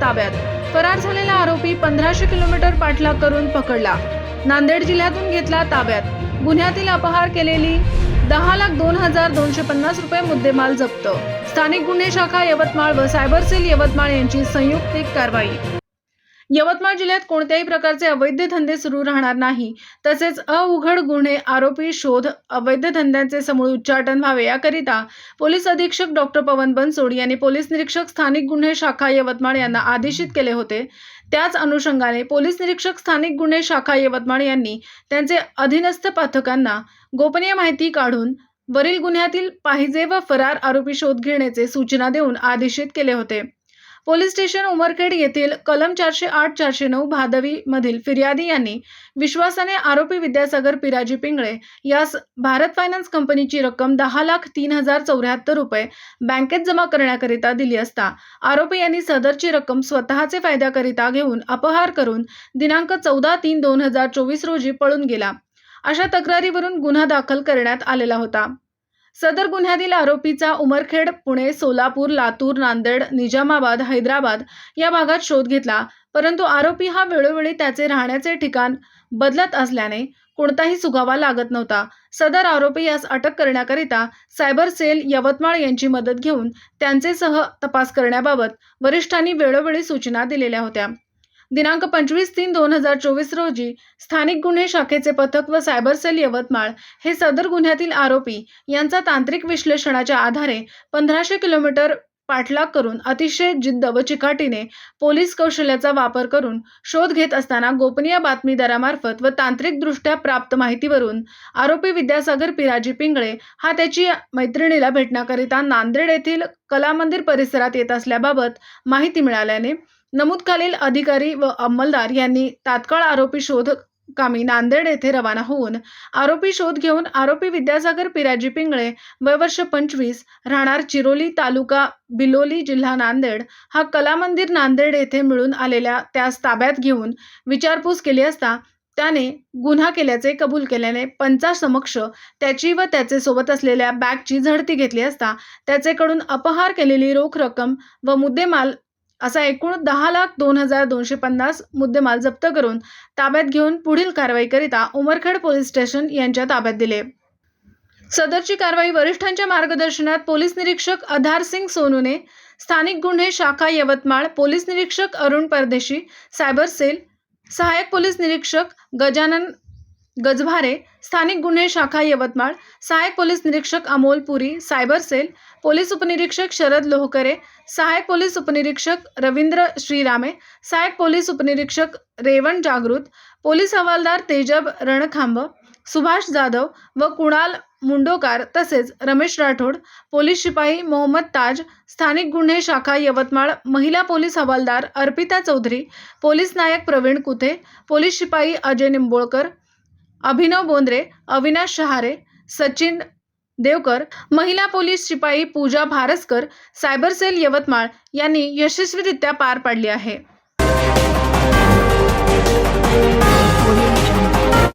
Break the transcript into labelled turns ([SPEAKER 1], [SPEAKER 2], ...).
[SPEAKER 1] ताब्यात. फरार झालेला आरोपी पंधराशे किलोमीटर पाठलाग करून पकडला. नांदेड जिल्ह्यातून घेतला ताब्यात. गुन्ह्यातील अपहार केलेली दहा लाख दोन हजार दोनशे पन्नास रुपये मुद्देमाल जप्त. स्थानिक गुन्हे शाखा यवतमाळ व सायबर सेल यवतमाळ यांची संयुक्तिक कारवाई. यवतमाळ जिल्ह्यात कोणत्याही प्रकारचे अवैध धंदे सुरू राहणार नाही. तसेच अउघड गुन्हे आरोपी शोध अवैध धंद्यांचे समूळ उच्चाटन व्हावे याकरिता पोलीस अधीक्षक डॉक्टर पवन बनसोड यांनी पोलीस निरीक्षक स्थानिक गुन्हे शाखा यवतमाळ यांना आदेशित केले होते. त्याच अनुषंगाने पोलीस निरीक्षक स्थानिक गुन्हे शाखा यवतमाळ यांनी त्यांचे अधीनस्थ पथकांना गोपनीय माहिती काढून वरील गुन्ह्यातील पाहिजे व फरार आरोपी शोध घेण्याचे सूचना देऊन आदेशित केले होते. पोलीस स्टेशन उमरखेड येथील कलम चारशे आठ चारशे नऊ भादवी मधील फिर्यादी यांनी विश्वासाने आरोपी विद्यासागर पिराजी पिंगळे यास भारत फायनान्स कंपनीची रक्कम दहा लाख तीन हजार चौऱ्याहत्तर रुपये बँकेत जमा करण्याकरिता दिली असता आरोपी यांनी सदरची रक्कम स्वतःचे फायद्याकरिता घेऊन अपहार करून दिनांक चौदा तीन दोन हजार चोवीस रोजी पळून गेला. अशा तक्रारीवरून गुन्हा दाखल करण्यात आलेला होता. सदर गुन्ह्यातील आरोपीचा उमरखेड पुणे सोलापूर लातूर नांदेड निजामाबाद हैदराबाद या भागात शोध घेतला. परंतु आरोपी हा वेळोवेळी त्याचे राहण्याचे ठिकाण बदलत असल्याने कोणताही सुगावा लागत नव्हता. सदर आरोपी यास अटक करण्याकरिता सायबर सेल यवतमाळ यांची मदत घेऊन त्यांचे सह तपास करण्याबाबत वरिष्ठांनी वेळोवेळी सूचना दिलेल्या होत्या. दिनांक पंचवीस तीन दोन हजार चोवीस रोजी स्थानिक गुन्हे शाखेचे पथक व सायबर सेल यवतमाळ हे सदर गुन्ह्यातील आरोपी यांचा तांत्रिक विश्लेषणाच्या आधारे पंधराशे किलोमीटर पाठलाग करून अतिशय जिद्द व चिकाटीने पोलीस कौशल्याचा वापर करून शोध घेत असताना गोपनीय बातमीदारामार्फत व तांत्रिकदृष्ट्या प्राप्त माहितीवरून आरोपी विद्यासागर पिराजी पिंगळे हा त्याची मैत्रिणीला भेटण्याकरिता नांदेड येथील कलामंदिर परिसरात येत असल्याबाबत माहिती मिळाल्याने नमूद खालील अधिकारी व अंमलदार यांनी तात्काळ आरोपी शोध कामी नांदेड येथे रवाना होऊन आरोपी शोध घेऊन आरोपी विद्यासागर पिराजी पिंगळे वय वर्ष पंचवीस राहणार चिरोली तालुका बिलोली जिल्हा नांदेड हा कलामंदिर नांदेड येथे मिळून आलेल्या त्यास ताब्यात घेऊन विचारपूस केली असता त्याने गुन्हा केल्याचे कबूल केल्याने पंचासमक्ष त्याची व त्याचे सोबत असलेल्या बॅगची झडती घेतली असता त्याचेकडून अपहार केलेली रोख रक्कम व मुद्देमाल असा एकूण दहा लाख दोन हजार दोनशे पन्नास मुद्देमाल जप्त करून ताब्यात घेऊन पुढील कारवाईकरिता उमरखेड पोलीस स्टेशन यांच्या ताब्यात दिले. सदरची कारवाई वरिष्ठांच्या मार्गदर्शनात पोलीस निरीक्षक आधार सिंग सोनूने स्थानिक गुन्हे शाखा यवतमाळ पोलीस निरीक्षक अरुण परदेशी सायबर सेल सहाय्यक पोलीस निरीक्षक गजानन गजभारे स्थानिक गुन्हे शाखा यवतमाळ सहाय्यक पोलीस निरीक्षक Amol Puri cyber cell police उपनिरीक्षक शरद लोहकरे सहाय्यक पोलीस उपनिरीक्षक रवींद्र श्रीरामे सहाय्यक पोलीस उपनिरीक्षक रेवण जागृत पोलीस हवालदार तेजब रणखांब सुभाष जाधव व कुणाल मुंडोकार तसेच रमेश राठोड पोलीस शिपाई मोहम्मद ताज स्थानिक गुन्हे शाखा यवतमाळ महिला पोलीस हवालदार अर्पिता चौधरी पोलीस नायक प्रवीण कुथे पोलीस शिपाई अजय निंबोळकर अभिनव बोंद्रे अविनाश शहारे सचिन देवकर महिला पोलीस शिपाई पूजा भारसकर सायबर सेल यवतमाळ यांनी यशस्वीरित्या पार पाडली आहे.